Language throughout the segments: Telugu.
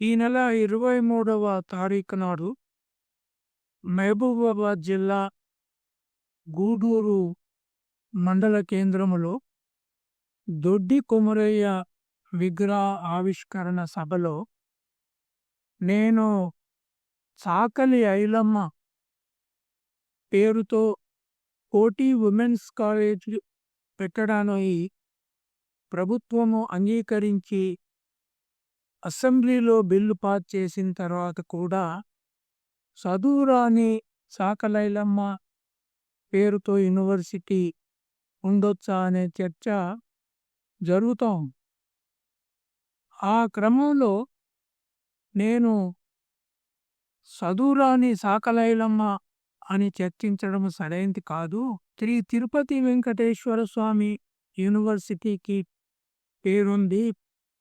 ఈ నెల ఇరవై మూడవ తారీఖు నాడు మహబూబాబాద్ జిల్లా గూడూరు మండల కేంద్రములో దొడ్డి కొమరయ్య విగ్రహ ఆవిష్కరణ సభలో నేను చాకలి ఐలమ్మ పేరుతో కోటి ఉమెన్స్ కాలేజ్ పెట్టడానికి ప్రభుత్వము అంగీకరించి అసెంబ్లీలో బిల్లు పాస్ చేసిన తర్వాత కూడా చదువురాని సాకలైలమ్మ పేరుతో యూనివర్సిటీ ఉండొచ్చా అనే చర్చ జరుగుతాం ఆ క్రమంలో నేను చదువురాని సాకలైలమ్మ అని చర్చించడం సరైనది కాదు. శ్రీ తిరుపతి వెంకటేశ్వర స్వామి యూనివర్సిటీకి పేరుంది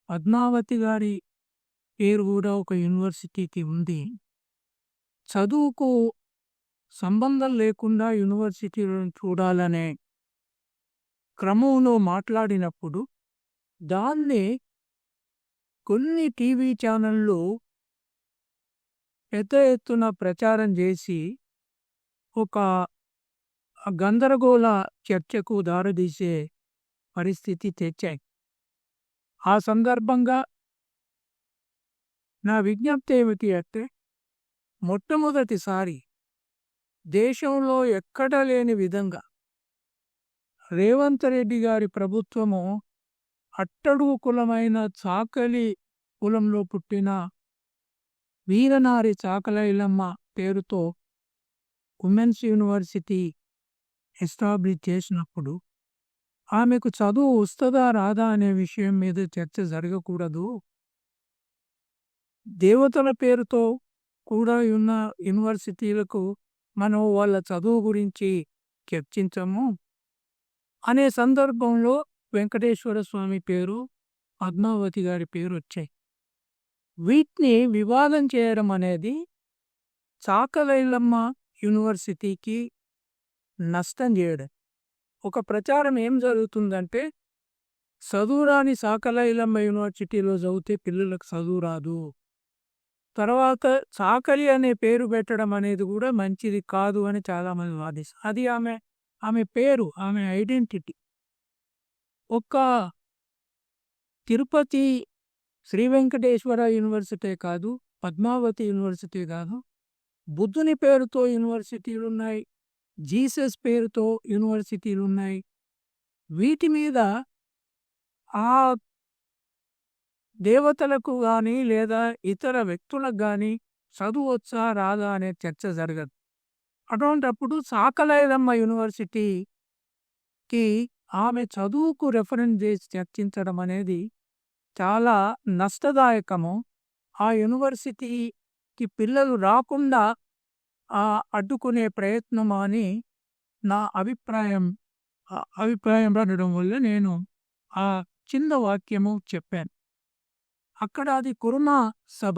పద్మావతి గారి పేరు కూడా ఒక యూనివర్సిటీకి ఉంది. చదువుకు సంబంధం లేకుండా యూనివర్సిటీలను చూడాలనే క్రమంలో మాట్లాడినప్పుడు దాన్ని కొన్ని టీవీ ఛానళ్ళు పెద్ద ఎత్తున ప్రచారం చేసి ఒక గందరగోళ చర్చకు దారితీసే పరిస్థితి తెచ్చాయి. ఆ సందర్భంగా నా విజ్ఞప్తి ఏమిటి అంటే మొట్టమొదటిసారి దేశంలో ఎక్కడ లేని విధంగా రేవంత్ రెడ్డి గారి ప్రభుత్వము అట్టడుగు కులమైన చాకలి కులంలో పుట్టిన వీరనారి చాకలైలమ్మ పేరుతో ఉమెన్స్ యూనివర్సిటీ ఎస్టాబ్లిష్ చేసినప్పుడు ఆమెకు చదువు వస్తుందా రాదా అనే విషయం మీద చర్చ జరగకూడదు. దేవతల పేరుతో కూడా ఉన్న యూనివర్సిటీలకు మనం వాళ్ళ చదువు గురించి చర్చించము. అనే సందర్భంలో వెంకటేశ్వర స్వామి పేరు పద్మావతి గారి పేరు వచ్చాయి. వీటిని వివాదం చేయడం అనేది చాకలైలమ్మ యూనివర్సిటీకి నష్టం చేయడం. ఒక ప్రచారం ఏం జరుగుతుందంటే చదువురాని సాకలైలమ్మ యూనివర్సిటీలో చదివితే పిల్లలకు చదువు రాదు. తర్వాత చాకలి అనే పేరు పెట్టడం అనేది కూడా మంచిది కాదు అని చాలామంది వాదిస్తారు అది ఆమె ఆమె పేరు ఆమె ఐడెంటిటీ. ఒక్క తిరుపతి శ్రీ వెంకటేశ్వర యూనివర్సిటీ కాదు పద్మావతి యూనివర్సిటీ కాదు బుద్ధుని పేరుతో యూనివర్సిటీలు ఉన్నాయి జీసస్ పేరుతో యూనివర్సిటీలు ఉన్నాయి. వీటి మీద ఆ దేవతలకు కానీ లేదా ఇతర వ్యక్తులకు కానీ చదువు వచ్చా రాదా అనే చర్చ జరగదు. అటువంటప్పుడు సాకలైలమ్మ యూనివర్సిటీకి ఆమె చదువుకు రెఫరెన్స్ చేసి చర్చించడం అనేది చాలా నష్టదాయకము. ఆ యూనివర్సిటీకి పిల్లలు రాకుండా అడ్డుకునే ప్రయత్నం అని నా అభిప్రాయం అభిప్రాయం పడడం వల్ల నేను ఆ చిన్న వాక్యము చెప్పాను. అక్కడ అది కురుమ సభ.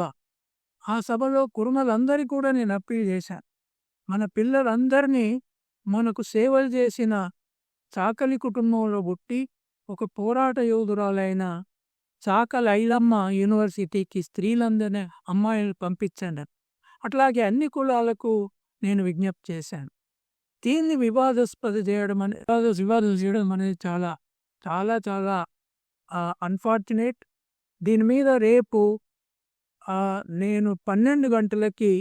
ఆ సభలో కురుమలందరి కూడా నేను అప్పీల్ చేశాను. మన పిల్లలందరినీ మనకు సేవలు చేసిన చాకలి కుటుంబంలో పుట్టి ఒక పోరాట యోధురాలైన చాకలి ఐలమ్మ యూనివర్సిటీకి స్త్రీలందరినీ అమ్మాయిలు పంపించండి అట్లాగే అన్ని కులాలకు నేను విజ్ఞప్తి చేశాను. దీన్ని వివాదాస్పద చేయడం అనే వివాదం చేయడం అనేది చాలా చాలా చాలా అన్ఫార్చునేట్ దీని మీద రేపు నేను పన్నెండు గంటలకి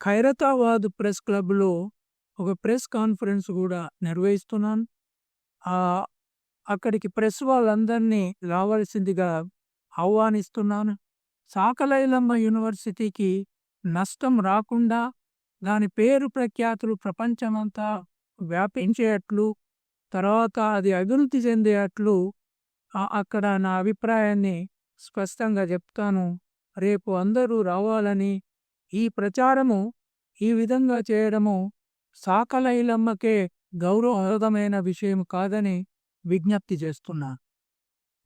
ఖైరతాబాద్ ప్రెస్ క్లబ్లో ఒక ప్రెస్ కాన్ఫరెన్స్ కూడా నిర్వహిస్తున్నాను. అక్కడికి ప్రెస్ వాళ్ళందరినీ రావాల్సిందిగా ఆహ్వానిస్తున్నాను. సాకలైలమ్మ యూనివర్సిటీకి నష్టం రాకుండా దాని పేరు ప్రఖ్యాతులు ప్రపంచమంతా వ్యాపించేట్లు తర్వాత అది అభివృద్ధి చెందేట్లు అక్కడ నా అభిప్రాయాన్ని స్పష్టంగా చెప్తాను. రేపు అందరూ రావాలని ఈ ప్రచారము ఈ విధంగా చేయడము సాకలైలమ్మకే గౌరవప్రదమైన విషయం కాదని విజ్ఞప్తి చేస్తున్నా.